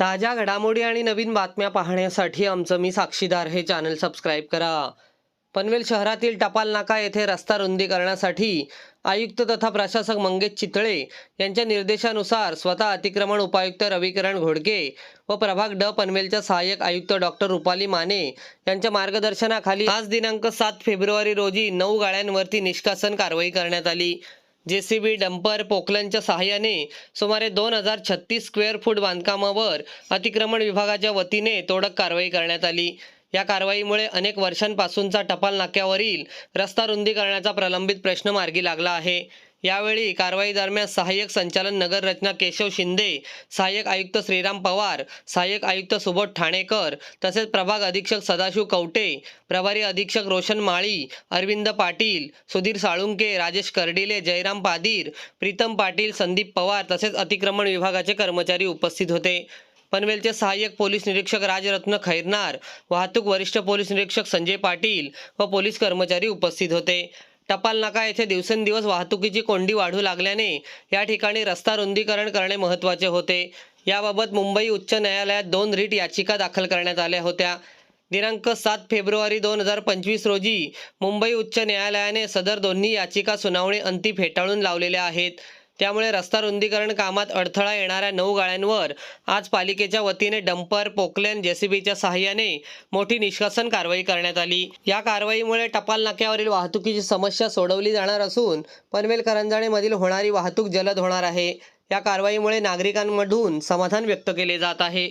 ताज्या घडामोडी आणि नवीन बातम्या पाहण्यासाठी आमचं मी साक्षीदार हे चॅनल सबस्क्राईब करा. पनवेल शहरातील टपाल नाका येथे रस्ता रुंदीकरणासाठी आयुक्त तथा प्रशासक मंगेश चितळे यांच्या निर्देशानुसार स्वतः अतिक्रमण उपायुक्त रविकिरण घोडके व प्रभाग ड पनवेलच्या सहाय्यक आयुक्त डॉक्टर रुपाली माने यांच्या मार्गदर्शनाखाली आज दिनांक सात फेब्रुवारी रोजी नऊ गाड्यांवरती निष्कासन कारवाई करण्यात आली. जेसीबी डंपर पोकलनच्या सहाय्याने सुमारे दोन हजार छत्तीस स्क्वेअर फूट बांधकामावर अतिक्रमण विभागाच्या वतीने तोडक कारवाई करण्यात आली. या कारवाईमुळे अनेक वर्षांपासूनचा टपाल नाक्यावरील रस्ता रुंदीकरणाचा प्रलंबित प्रश्न मार्गी लागला आहे. यावेळी कारवाई दरम्यान सहाय्यक संचालन नगर रचना केशव शिंदे सहाय्यक आयुक्त श्रीराम पवार सहाय्यक आयुक्त सुबोध ठाणेकर तसेच प्रभाग अधीक्षक सदाशिव कवटे प्रभारी अधीक्षक रोशन माळी अरविंद पाटील सुधीर साळुंके राजेश कर्डिले जयराम पादीर प्रीतम पाटील संदीप पवार तसेच अतिक्रमण विभागाचे कर्मचारी उपस्थित होते. पनवेलचे सहाय्यक पोलीस निरीक्षक राजरत्न खैरनार वाहतूक वरिष्ठ पोलीस निरीक्षक संजय पाटील व पोलीस कर्मचारी उपस्थित होते. टपाल नाका येथे दिवसेंदिवस वाहतुकीची कोंडी वाढू लागल्याने या ठिकाणी रस्ता रुंदीकरण करणे महत्त्वाचे होते. याबाबत मुंबई उच्च न्यायालयात दोन रीट याचिका दाखल करण्यात आल्या होत्या. दिनांक सात फेब्रुवारी दोन हजार पंचवीस रोजी मुंबई उच्च न्यायालयाने सदर दोन्ही याचिका सुनावणी अंती फेटाळून लावलेल्या आहेत. त्यामुळे रस्ता रुंदीकरण कामात अडथळा येणाऱ्या नऊ गाड्यांवर आज पालिकेच्या वतीने डंपर पोकलेन जेसीबीच्या सहाय्याने मोठी निष्कासन कारवाई करण्यात आली. या कारवाईमुळे टपाल नाक्यावरील वाहतुकीची समस्या सोडवली जाणार असून पनवेल करंजाणेमधील होणारी वाहतूक जलद होणार आहे. या कारवाईमुळे नागरिकांमधून समाधान व्यक्त केले जात आहे.